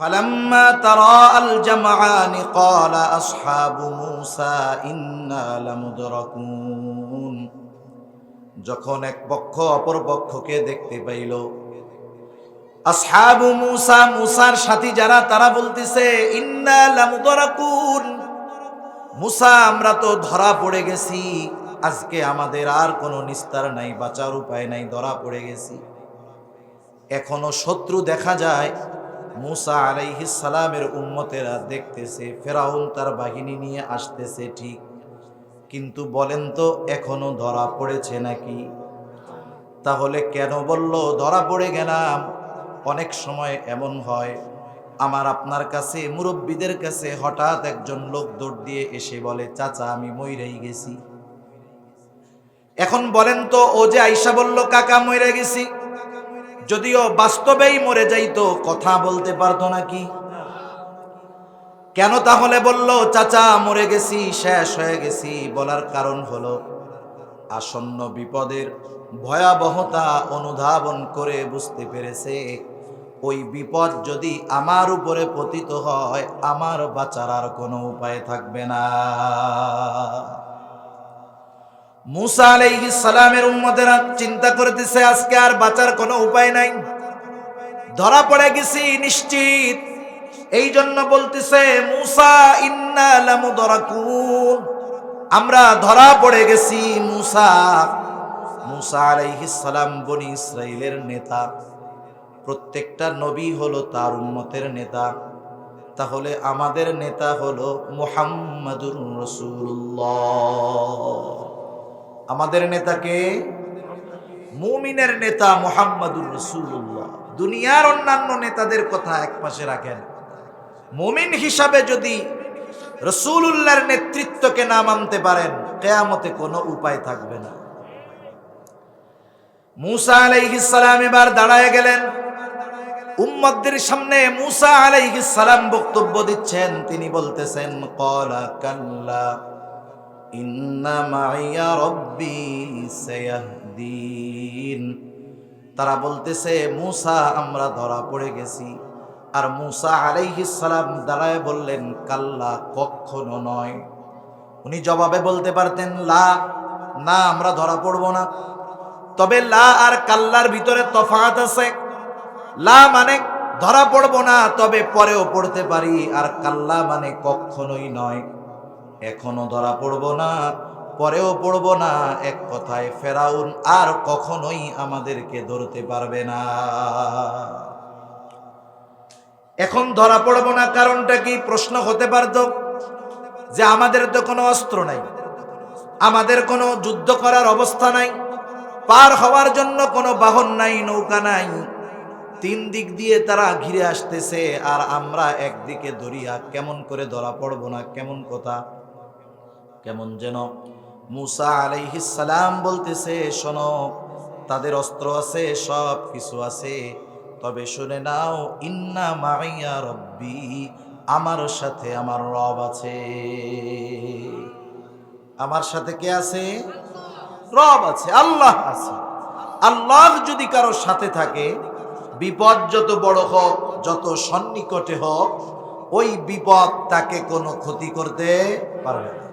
فلما تراءى الجمعان قال أصحاب موسى إنا لمدركون যখন এক পক্ষ অপর পক্ষকে দেখতে পাইল আসহাবু মুসা মুসার সাথী যারা তারা বলতেছে ইন্না লামুদরাকুন মুসা আমরা তো ধরা পড়ে গেছি আজকে আমাদের আর কোনো নিস্তার নাই বাঁচার উপায় নাই ধরা পড়ে গেছি এখনো শত্রু দেখা যায় মুসা আলাইহিস সালামের উম্মতেরা দেখতেছে, ফেরাউন তার বাহিনী নিয়ে আসতেছে ঠিক। কিন্তু বলেন তো, এখনও ধরা পড়েছে নাকি? তাহলে কেন বলল, ধরা পড়ে গেলাম। অনেক সময় এমন হয়, আমার আপনার কাছে, মুরব্বীদের কাছে হঠাৎ একজন লোক দৌড় দিয়ে এসে বলে, চাচা, আমি মইরেই গেছি। এখন বলেন তো, ও যে আইসা বলল, কাকা মরে গেছি। যদিও বাস্তবেই মরে যাইতো, কথা বলতে পারতো নাকি কেন তাহলে বলল, চাচা, মরে গেছি, শেষ হয়ে গেছি। বলার কারণ হলো, আসন্ন বিপদের ভয়াবহতা অনুধাবন করে বুঝতে পেরেছে, ওই বিপদ যদি আমার উপরে পতিত হয়, আমার বাঁচার আর কোনো উপায় থাকবে না। মুসা আলাইহিস সালামের উম্মতেরা চিন্তা করতেছে, আজকে আর বাঁচার কোনো উপায় নাই। ধরা পড়ে গেছি নিশ্চিত। এই জন্য বলতেছে, মুসা ইন্না লামুদরাকুন। আমরা ধরা পড়ে গেছি মুসা। মুসা আলাইহিস সালাম বনি ইসরাইলের নেতা। প্রত্যেকটা নবী হলো তার উম্মতের নেতা। তাহলে আমাদের নেতা হলো মুহাম্মাদুর রাসূলুল্লাহ। আমাদের নেতাকে, মুমিনের নেতা মোহাম্মদুর রসুল্লাহ দুনিয়ার অন্যান্য নেতাদের কথা এক পাশে রাখেন। মুমিন হিসাবে যদি রসুল্লাহর নেতৃত্বকে না মানতে পারেন, কেয়ামতে কোনো উপায় থাকবে না। মুসা আলাইহিস সালাম এবার দাঁড়ায় গেলেন। উম্মতদের সামনে মুসা আলাইহিস সালাম বক্তব্য দিচ্ছেন। তিনি বলতেছেন, কলা কাল্লা তারা বলতেছে, মুসা, আমরা ধরা পড়ে গেছি। আর মুসা সালাম দাঁড়ায় বললেন, কাল্লা কখনো নয়। উনি জবাবে বলতে পারতেন, লা, না, আমরা ধরা পড়ব না। তবে লা আর কাল্লার ভিতরে তফাৎ আছে। লা মানে ধরা পড়ব না, তবে পরেও পড়তে পারি। আর কাল্লা মানে কখনোই নয়। এখনও ধরা পড়ব না, পরেও পড়ব না। এক কথায় ফেরাউন আর কখনোই আমাদেরকে ধরতে পারবে না। এখন ধরা পড়ব না কারণটা কি? প্রশ্ন হতে পারত যে আমাদের তো কোনো অস্ত্র নাই, আমাদের কোনো যুদ্ধ করার অবস্থা নাই, পার হওয়ার জন্য কোনো বাহন নাই, নৌকা নাই। তিন দিক দিয়ে তারা ঘিরে আসতেছে, আর আমরা একদিকে ধরিয়া কেমন করে ধরা পড়ব না, কেমন কথা? কেমন যেন মুসা সালাম বলতেছে, শোনো, তাদের অস্ত্র আছে, সব কিছু আছে, তবে শুনে নাও, ইন্না মাইয়া রব্বি, আমার সাথে আমার রব আছে। আমার সাথে কে আছে? রব আছে, আল্লাহ আছে। আল্লাহ যদি কারোর সাথে থাকে, বিপদ যত বড় হোক, যত সন্নিকটে হোক, ওই বিপদ তাকে কোনো ক্ষতি করতে পারবে না।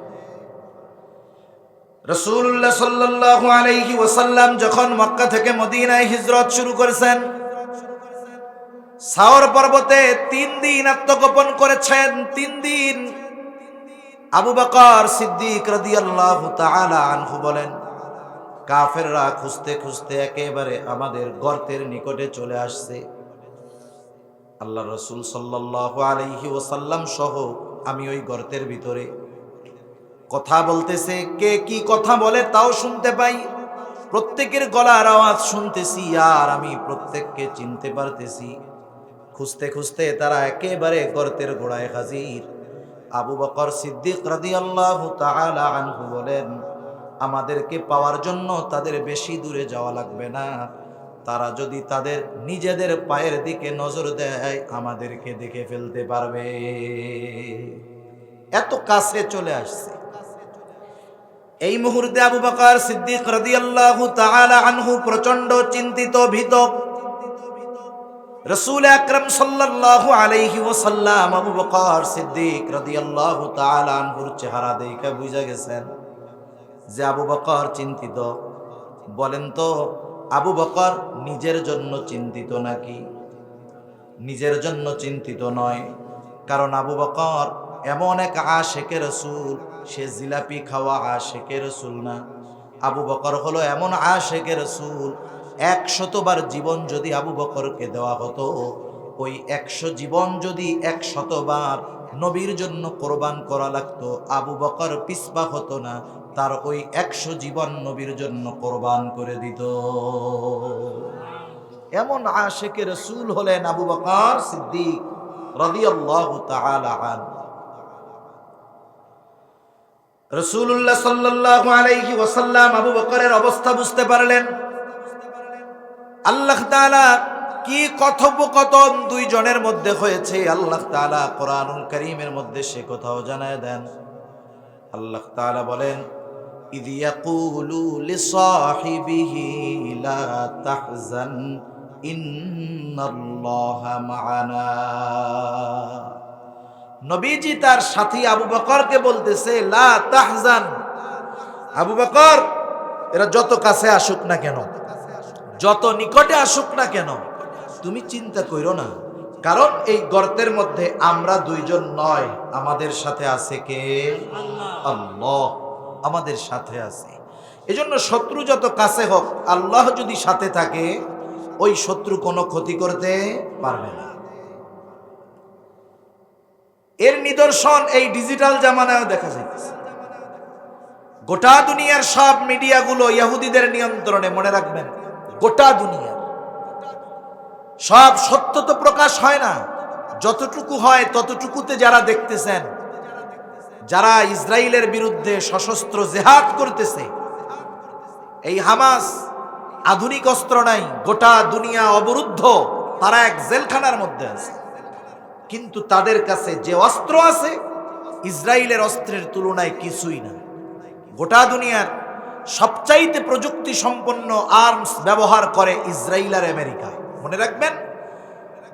রসুল্লাহ সাল্লাল্লাহু আলাইহি ওসাল্লাম যখন মক্কা থেকে মদিনায় হিজরত শুরু করেছেন সাওর পর্বতে তিন দিন আত্মগোপন করেছেন। তিন দিন আবু বকর সিদ্দিক আনহু বলেন, কাফেররা খুঁজতে খুঁজতে একেবারে আমাদের গর্তের নিকটে চলে আসছে। আল্লাহ রসুল সাল্লাল্লাহু আলাইহি ওয়াসাল্লাম সহ আমি ওই গর্তের ভিতরে কথা বলতেছে, কে কি কথা বলে তাও শুনতে পাই। প্রত্যেকের গলার আওয়াজ শুনতেছি, আর আমি প্রত্যেককে চিনতে পারতেছি। খুঁজতে খুঁজতে তারা একেবারে গর্তের গোড়ায় হাজির। আবু বকর সিদ্দিক রাদিয়াল্লাহু তাআলা আনহু বলেন, আমাদেরকে পাওয়ার জন্য তাদের বেশি দূরে যাওয়া লাগবে না। তারা যদি তাদের নিজেদের পায়ের দিকে নজর দেয়, আমাদেরকে দেখে ফেলতে পারবে। এত কাছে চলে আসছে। এই মুহূর্তে আবু বকর সিদ্দিক রাদিয়াল্লাহু তাআলা আনহু প্রচণ্ড চিন্তিত, ভীত। রসুল আকরম সাল্লাল্লাহু আলাইহি ওয়াসাল্লাম আবু বকর সিদ্দিক রাদিয়াল্লাহু তাআলা আনহুর চেহারা দেখে বুঝা গেছেন যে আবু বকর চিন্তিত। বলেন তো, আবু বকর নিজের জন্য চিন্তিত নাকি? নিজের জন্য চিন্তিত নয়, কারণ আবু বকর এমন এক আশেকের রসুল, সে জিলাপি খাওয়া আশেকের রসুল না। আবু বকর হলো এমন আশেকের রসুল একশতবার জীবন যদি আবু বকরকে দেওয়া হতো, ওই একশো জীবন যদি একশতবার নবীর জন্য কোরবান করা লাগতো, আবু বকর পিসপা হতো না, তার ওই একশো জীবন নবীর জন্য কোরবান করে দিত। এমন আশেকে রসুল হলেন আবু বকর সিদ্দিক, রাদিয়াল্লাহু তাআলা আন রসুল্লাহ সাল্লাল্লাহু আলাইহি ওয়াসাল্লাম আবু বকরের অবস্থা বুঝতে পারলেন। আল্লাহ তাআলা কি কথোপকথন দুইজনের মধ্যে হয়েছে, আল্লাহ তাআলা কোরআনুল করিমের মধ্যে সে কথাও জানায় দেন। আল্লাহ তাআলা বলেন, ইদ নবীজি তার সাথী আবু বকরকে বলতেছে, লা তাহজান। আবু বকর, এরা যত কাছে আসুক না কেন, যত নিকটে আসুক না কেন, তুমি চিন্তা কইরো না। কারণ এই গর্তের মধ্যে আমরা দুইজন নয়। আমাদের সাথে আছে কে? আল্লাহ। আমাদের সাথে আছে। এজন্য শত্রু যত কাছে হোক, আল্লাহ যদি সাথে থাকে, ওই শত্রু কোনো ক্ষতি করতে পারবে না। এর নিদর্শন এই ডিজিটাল জামানায় দেখা যাইতেছে। গোটা দুনিয়ার সব মিডিয়াগুলো ইহুদিদের নিয়ন্ত্রণে, মনে রাখবেন, গোটা দুনিয়া। সব সত্য তো প্রকাশ হয় না। যতটুকু হয় ততটুকুতে যারা দেখতেছেন, যারা ইসরায়েলের বিরুদ্ধে সশস্ত্র জেহাদ করতেছে, এই হামাস আধুনিক অস্ত্র নাই, গোটা দুনিয়া অবরুদ্ধ, তারা এক জেলখানার মধ্যে আছে। কিন্তু তাদের কাছে যে অস্ত্র আছে, ইসরায়েলের অস্ত্রের তুলনায় কিছুই না। গোটা দুনিয়ার সবচাইতে প্রযুক্তি সম্পন্ন আর্মস ব্যবহার করে ইসরায়েল আর আমেরিকা। মনে রাখবেন?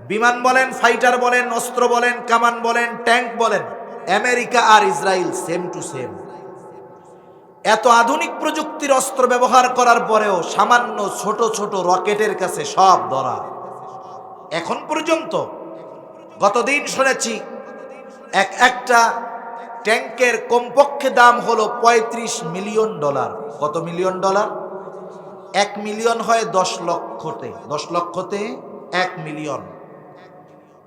বিমান বলেন, ফাইটার বলেন, অস্ত্র বলেন, কামান বলেন, ট্যাঙ্ক বলেন, আমেরিকা আর ইসরায়েল সেম টু সেম। এত আধুনিক প্রযুক্তির অস্ত্র ব্যবহার করার পরেও সামান্য ছোট ছোট রকেটের কাছে সব ধরা। এখন পর্যন্ত গতদিন শুনেছি এক, একটা ট্যাঙ্কের কমপক্ষে দাম হলো ৩৫ মিলিয়ন ডলার। কত মিলিয়ন ডলার? এক মিলিয়ন হয় দশ লক্ষতে। দশ লক্ষতে এক মিলিয়ন।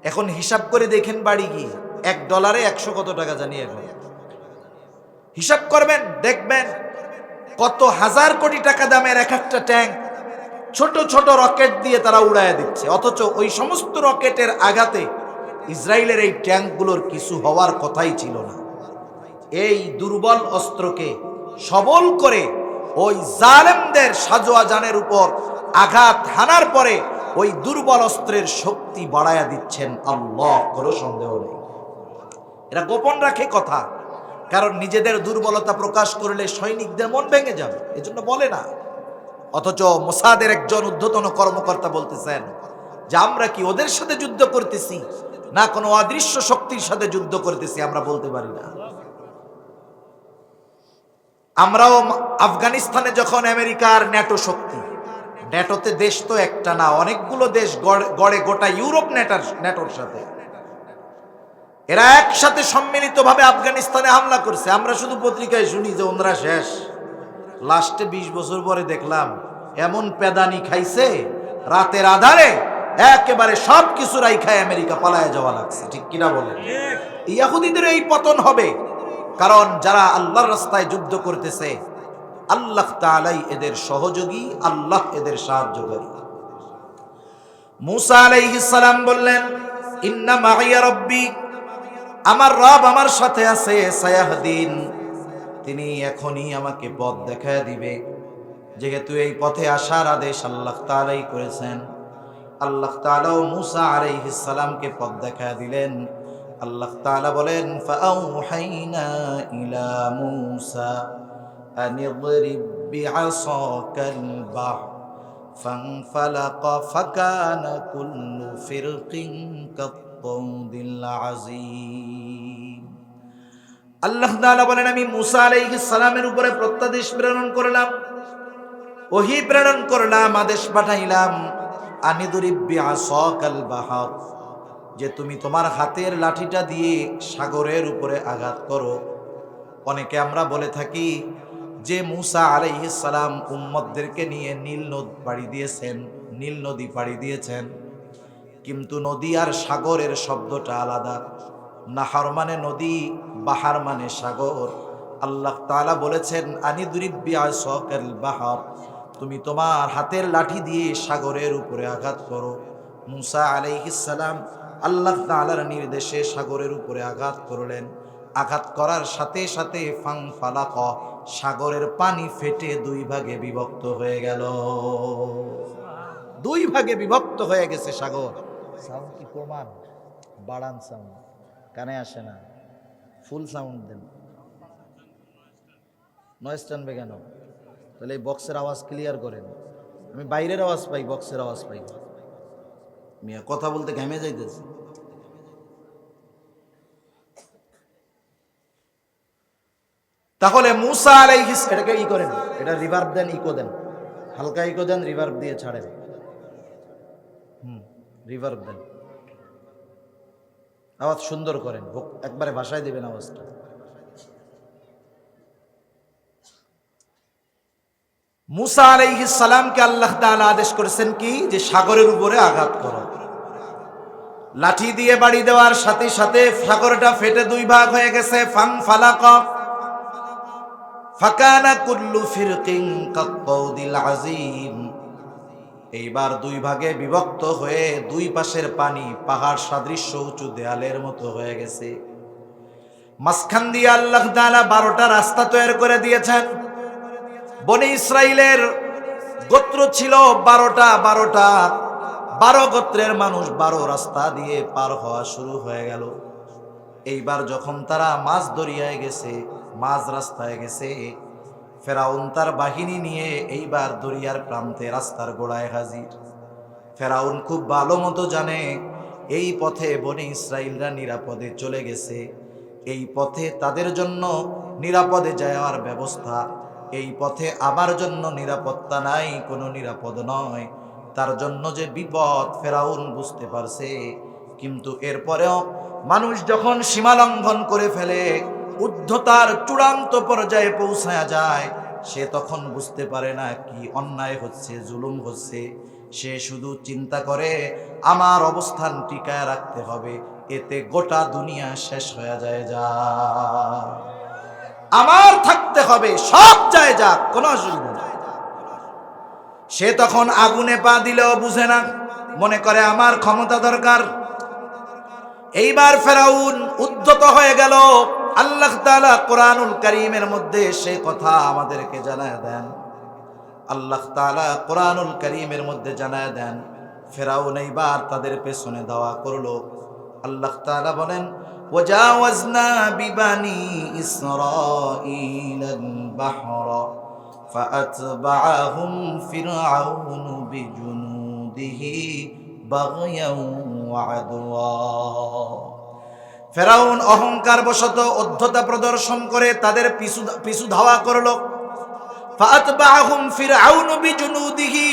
এখন হিসাব করে দেখেন বাড়ি গিয়ে। এক ডলারে একশো কত টাকা জানি এখন। হিসাব করবেন, দেখবেন কত হাজার কোটি টাকা দামের এক একটা ট্যাঙ্ক ছোট ছোট রকেট দিয়ে তারা উড়ায় দিচ্ছে। অথচ ওই সমস্ত রকেটের আঘাতে ইসরায়েলের এই ট্যাঙ্কগুলোর কিছু হওয়ার কথাই ছিল না। এই দুর্বল অস্ত্রকে সবল করে ওই জালেমদের সাজোয়া জানের উপর আঘাত হানার পরে ওই দুর্বল অস্ত্রের শক্তি বাড়ায়া দিচ্ছেন আল্লাহ, কোনো সন্দেহ নেই। এরা গোপন রাখে কথা, কারণ নিজেদের দুর্বলতা প্রকাশ করলে সৈনিকদের মন ভেঙে যাবে, এজন্য বলে না। অথচ মোসাদের একজন ঊর্ধ্বতন কর্মকর্তা বলতেছেন যে, আমরা কি ওদের সাথে যুদ্ধ করতেছি? না কোনো অদৃশ্য শক্তির সাথে যুদ্ধ করতেছি, আমরা বলতে পারি না। আমরাও আফগানিস্তানে যখন আমেরিকার ন্যাটো শক্তি, ন্যাটোতে দেশ তো একটা না, অনেকগুলো দেশ গড়ে- গোটা ইউরোপ ন্যাটার, ন্যাটোর সাথে। এরা একসাথে সম্মিলিতভাবে আফগানিস্তানে হামলা করছে। আমরা শুধু পত্রিকায় শুনি যে ওনরা শেষ। লাস্টে ২০ বছর পরে দেখলাম, এমন পেদানি খাইছে, রাতের আধারে একেবারে সব কিছু রাইখায় আমেরিকা পালায় যাওয়া লাগছে, ঠিক কিনা বলেন ইয়াহুদিদের এই পতন হবে, কারণ যারা আল্লাহর রাস্তায় যুদ্ধ করতেছে, আল্লাহ তাআলাই এদের সহযোগী, আল্লাহ এদের সাহায্যকারী। মুসা সালাম বললেন, ইন্না মাইয়া রব্বি, আমার রব আমার সাথে আছে, সায়াহদিন। তিনি এখনই আমাকে পথ দেখায় দিবে। যেহেতু এই পথে আসার আদেশ আল্লাহ তাআলাই করেছেন আল্লাহ তাআলাও মুসা আলাইহিস সালামকে পথ দেখায় দিলেন আল্লাহ তাআলা বলেন ফাআউহাইনা ইলা মুসা আন ইদরিব বিআসাকাল বাহর فانفلق فكان كل فرق كالطود العظيم আল্লাহ তাআলা বলেন আমি মুসা আলাইহিস সালামের উপরে প্রত্যাদেশ প্রেরণ করলাম ওহি প্রেরণ করলাম আদেশ পাঠাইলাম বাহার, যে তুমি তোমার হাতের লাঠিটা দিয়ে সাগরের উপরে আঘাত করো। অনেকে আমরা বলে থাকি যে মুসা আলাইহিস সালাম উম্মতদেরকে নিয়ে নীল নদ পাড়ি দিয়েছেন, নীল নদী পাড়ি দিয়েছেন। কিন্তু নদী আর সাগরের শব্দটা আলাদা। নাহার মানে নদী, বাহার মানে সাগর। আল্লাহ তাআলা বলেছেন, আনিদুরিব্বি আসাকাল বাহার। তুমি তোমার হাতের লাঠি দিয়ে সাগরের উপরে আঘাত করো। মুসা আলাইহিস সালাম আল্লাহ তাআলার নির্দেশে সাগরের উপরে আঘাত করলেন। আঘাত করার সাথে সাথে ফাং ফালাক, সাগরের পানি ফেটে দুই ভাগে বিভক্ত হয়ে গেল। দুই ভাগে বিভক্ত হয়ে গেছে সাগর। সাউন্ড কি কমান বাড়ান সাউন্ড কানে আসে না। ফুল সাউন্ড দেন। নয়েজ টানবে কেন? তাহলে এই বক্সের আওয়াজ ক্লিয়ার করেন। আমি বাইরের আওয়াজ পাই, বক্সের আওয়াজ পাই। মিয়া, কথা বলতে ঘেমে যাইতেছে। তাহলে মুসা আলাইহিস, এটাকে ই করেন, এটা রিভার্ব দেন ইকো দেন। হালকা ইকো দেন রিভার্ব দিয়ে ছাড়েন। হুম রিভার্ব দেন। আওয়াজ সুন্দর করেন একবারে ভাষায় দিবেন আওয়াজটা। মুসা আলাইহিস সালামকে আল্লাহ তাআলা আদেশ করেছেন কি? যে সাগরের উপরে আঘাত করো। লাঠি দিয়ে বাড়ি দেওয়ার সাথে সাথে সাগরটা ফেটে দুই ভাগ হয়ে গেছে। ফাং ফালাক। ফাকানা কুল্লু ফিরকিন কাত্তাউদিল আজিম এইবার দুই ভাগে বিভক্ত হয়ে দুই পাশের পানি পাহাড় সাদৃশ্য উঁচু দেয়ালের মতো হয়ে গেছে। মাঝখান দিয়ে আল্লাহ তাআলা বারোটা রাস্তা তৈরি করে দিয়েছেন। বনে ইসরায়েলের গোত্র ছিল বারোটা বারোটা, বারো গোত্রের মানুষ বারো রাস্তা দিয়ে পার হওয়া শুরু হয়ে গেল। এইবার যখন তারা মাছ দরিয়ায় গেছে মাঝ রাস্তায় গেছে, ফেরাউন তার বাহিনী নিয়ে এইবার দরিয়ার প্রান্তে রাস্তার গোড়ায় হাজির। ফেরাউন খুব ভালো মতো জানে, এই পথে বনে ইসরায়েলরা নিরাপদে চলে গেছে, এই পথে তাদের জন্য নিরাপদে যাওয়ার ব্যবস্থা এই পথে আমার জন্য নিরাপত্তা নাই, কোনো নিরাপদ নয়। তার জন্য যে বিপদ ফেরাউন বুঝতে পারছে। কিন্তু এরপরেও মানুষ যখন সীমা লঙ্ঘন করে ফেলে, উদ্ধতার চূড়ান্ত পর্যায়ে পৌঁছায়া যায়, সে তখন বুঝতে পারে না কি অন্যায় হচ্ছে, জুলুম হচ্ছে। সে শুধু চিন্তা করে, আমার অবস্থান টিকায় রাখতে হবে, এতে গোটা দুনিয়া শেষ হয়ে যায় যা। আমার থাকতে হবে, সব যায় যাক কোনো অসুবিধা নেই। সে তখন আগুনে পা দিলেও বুঝে না, মনে করে আমার ক্ষমতা দরকার। এইবার ফেরাউন উদ্ধত হয়ে গেল। আল্লাহ তাআলা কোরআনুল করিমের মধ্যে সে কথা আমাদেরকে জানায় দেন। আল্লাহ তাআলা কোরআনুল করিমের মধ্যে জানায় দেন, ফেরাউন এইবার তাদের পেছনে দাওয়া করল। আল্লাহ তাআলা বলেন وجاوزنا ببني إسرائيل البحر فأتبعهم فرعون بجنوده بغيا وعدوا ফেরাউন অহংকার বশত অধ্যতা প্রদর্শন করে তাদের পিছু পিছু ধাওয়া করল ফাতবাহুম ফিরআউন বিজুনুদিহি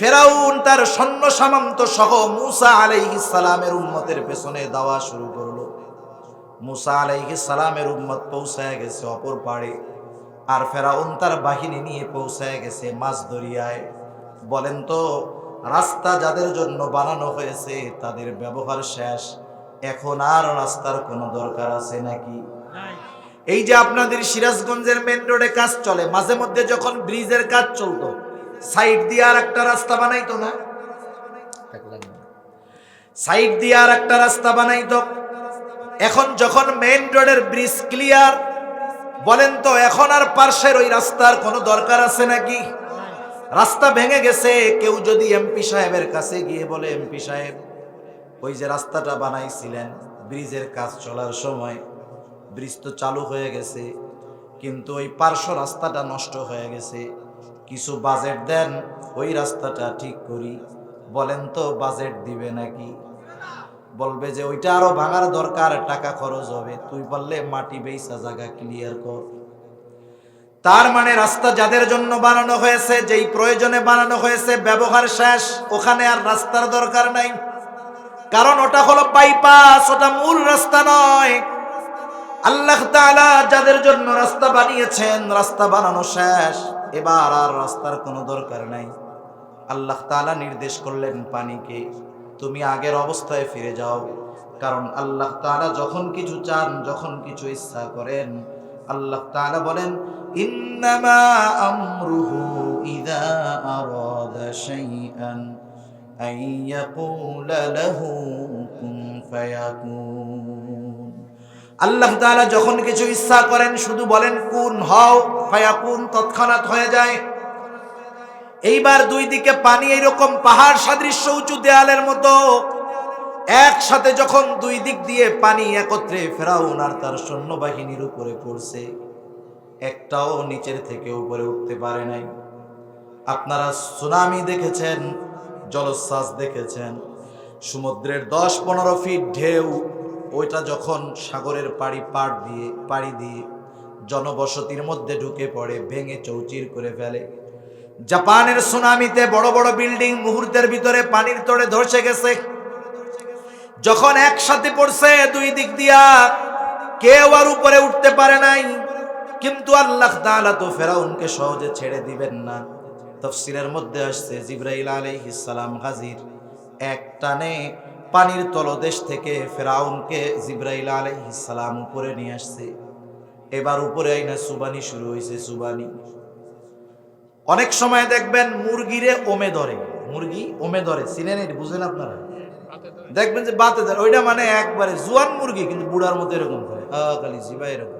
ফেরাউন তার সৈন্য সামন্ত সহ মুসা আলাইহিস সালামের উম্মতের পেছনে দাওয়া শুরু করলো মুসা আলাইহিস সালামের উম্মত পৌঁছায় গেছে অপর পাড়ে। আর ফেরাউন তার বাহিনী নিয়ে পৌঁছায় গেছে মাছ দরিয়ায় বলেন তো, রাস্তা যাদের জন্য বানানো হয়েছে, তাদের ব্যবহার শেষ। এখন আর রাস্তার কোনো দরকার আছে নাকি? এই যে আপনাদের সিরাজগঞ্জের মেন রোডে কাজ চলে, মাঝে মধ্যে যখন ব্রিজের কাজ চলতো, সাইড দিয়ে আর একটা রাস্তা বানাইতো না? সাইড দিয়ে আর একটা রাস্তা বানাইতো? এখন যখন মেইন রোডের ব্রিজ ক্লিয়ার বলেন তো, এখন আর পার্শ্বের ওই রাস্তার কোনো দরকার আছে নাকি? রাস্তা ভেঙে গেছে, কেউ যদি এমপি সাহেবের কাছে গিয়ে বলে এমপি সাহেব, ওই যে রাস্তাটা বানাইছিলেন ব্রিজের কাজ চলার সময় ব্রিজ তো চালু হয়ে গেছে, কিন্তু ওই পার্শ্ব রাস্তাটা নষ্ট হয়ে গেছে, কিছু বাজেট দেন, ওই রাস্তাটা ঠিক করি। বলেন তো বাজেট দিবে নাকি? বলবে যে ওইটা আরও ভাঙার দরকার, টাকা খরচ হবে। তুই বললে মাটি বেইসা, জায়গা ক্লিয়ার কর। তার মানে রাস্তা যাদের জন্য বানানো হয়েছে, যেই প্রয়োজনে বানানো হয়েছে, ব্যবহার শেষ, ওখানে আর রাস্তার দরকার নাই। কারণ ওটা হলো বাইপাস ওটা মূল রাস্তা নয়। আল্লাহ তাআলা যাদের জন্য রাস্তা বানিয়েছেন, রাস্তা বানানো শেষ। এবার আর রাস্তার কোনো দরকার নাই। আল্লাহ তাআলা নির্দেশ করলেন পানিকে। তুমি আগের অবস্থায় ফিরে যাও। কারণ আল্লাহ তাআলা যখন কিছু চান, যখন কিছু ইচ্ছা করেন, আল্লাহ তাআলা বলেন ফায়াকুন। আল্লাহ যখন কিছু ইচ্ছা করেন, শুধু বলেন, কুন, হও, ফায়াকুন, তৎক্ষণাৎ হয়ে যায়। এইবার দুই দিকে পানি এইরকম পাহাড় সাদৃশ্য উঁচু দেয়ালের মতো। একসাথে যখন দুই দিক দিয়ে পানি একত্রে ফেরাউন আর তার সৈন্যবাহিনীর উপরে পড়ছে, একটাও নিচের থেকে উপরে উঠতে পারে নাই। আপনারা সুনামি দেখেছেন, জলোচ্ছ্বাস দেখেছেন, সমুদ্রের দশ পনেরো ফিট ঢেউ, ওইটা যখন সাগরের পাড়ি পাড় দিয়ে, পাড়ি দিয়ে জনবসতির মধ্যে ঢুকে পড়ে, ভেঙে চৌচির করে ফেলে জাপানের সুনামিতে বড় বড় বিল্ডিং মুহূর্তের ভিতরে পানির তড়ে ধসে গেছে। যখন একসাথে পড়ছে দুই দিক দিয়া, কেউ আর উপরে উঠতে পারে নাই। কিন্তু আল্লাহ তো ফেরাউনকে সহজে ছেড়ে দিবেন না। তফসিলের মধ্যে আসছে জিব্রাইল আলাইহিস সালাম হাজির। এক টানে পানির তলদেশ থেকে ফেরাউনকে জিব্রাইল আলাইহিস সালাম উপরে নিয়ে আসছে। এবার উপরে আইনা সুবানি শুরু হয়েছে সুবানি। অনেক সময় দেখবেন মুরগিরে ওমে ধরে। মুরগি ওমে ধরে। চিনেন এটি, বুঝেন আপনারা? দেখবেন যে বাতে ধরে। ওইটা মানে একবারে জুয়ান মুরগি, কিন্তু বুড়ার মতো এরকম করে খালি জিবা এরকম।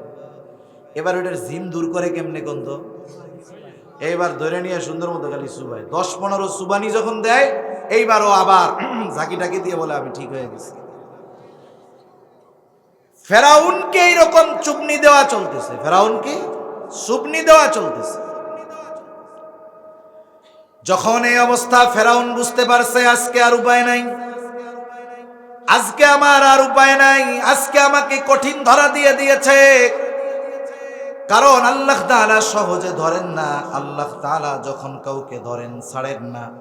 এবার ওইটার জিম দূর করে কেমনে গন্ধ এইবার ধরে নিয়ে সুন্দর মতো খালি সুবাই দশ পনেরো সুবানি যখন দেয়, এইবার ও আবার ঝাঁকি টাকি দিয়ে বলে, আমি ঠিক হয়ে গেছি। ফেরাউনকে এইরকম চুপনি দেওয়া চলতেছে। ফেরাউনকে চুপনি দেওয়া চলতেছে। যখন এই অবস্থা ফেরাউন বুঝতে পারছে, আজকে আর উপায় নাই। আজকে আমার আর উপায় নাই। আজকে আমাকে কঠিন ধরা দিয়ে দিয়েছে। কারণ আল্লাহ তাআলা সহজে ধরেন না। আল্লাহ তাআলা যখন কাউকে ধরেন, ছাড়েন না।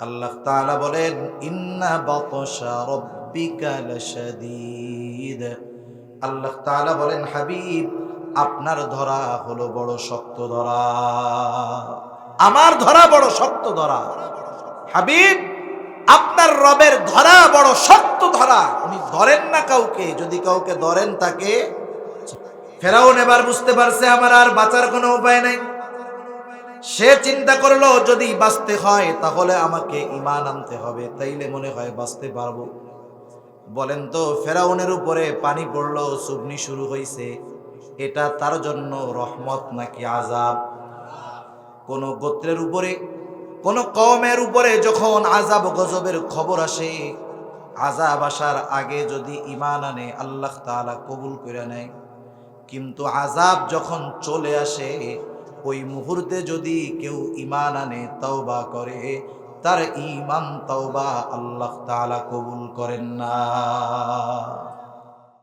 আল্লাহ তালা বলেন, ইন্না লাশাদীদ। আল্লাহ তাআলা বলেন, হাবিব, আপনার ধরা হলো বড় শক্ত ধরা। আমার ধরা বড় শক্ত ধরা। হাবিব, আপনার রবের ধরা বড় শক্ত ধরা। উনি ধরেন না কাউকে, যদি কাউকে ধরেন তাকে। ফেরাউন এবার বুঝতে পারছে আমার আর বাঁচার কোনো উপায় নাই। সে চিন্তা করল, যদি বাঁচতে হয়, তাহলে আমাকে ইমান আনতে হবে। তাইলে মনে হয় বাঁচতে পারব। বলেন তো, ফেরাউনের উপরে পানি পড়ল, সুবনি শুরু হয়েছে এটা তার জন্য রহমত নাকি আজাব কোন গোত্রের উপরে, কোন কমের উপরে যখন আজাব গজবের খবর আসে আজাব আসার আগে যদি ইমান আনে, আল্লাহ তাআলা কবুল করে নেয়। কিন্তু আজাব যখন চলে আসে, ওই মুহূর্তে যদি কেউ ইমান আনে, তওবা করে, তার ইমান তওবা আল্লাহ তাআলা কবুল করেন না।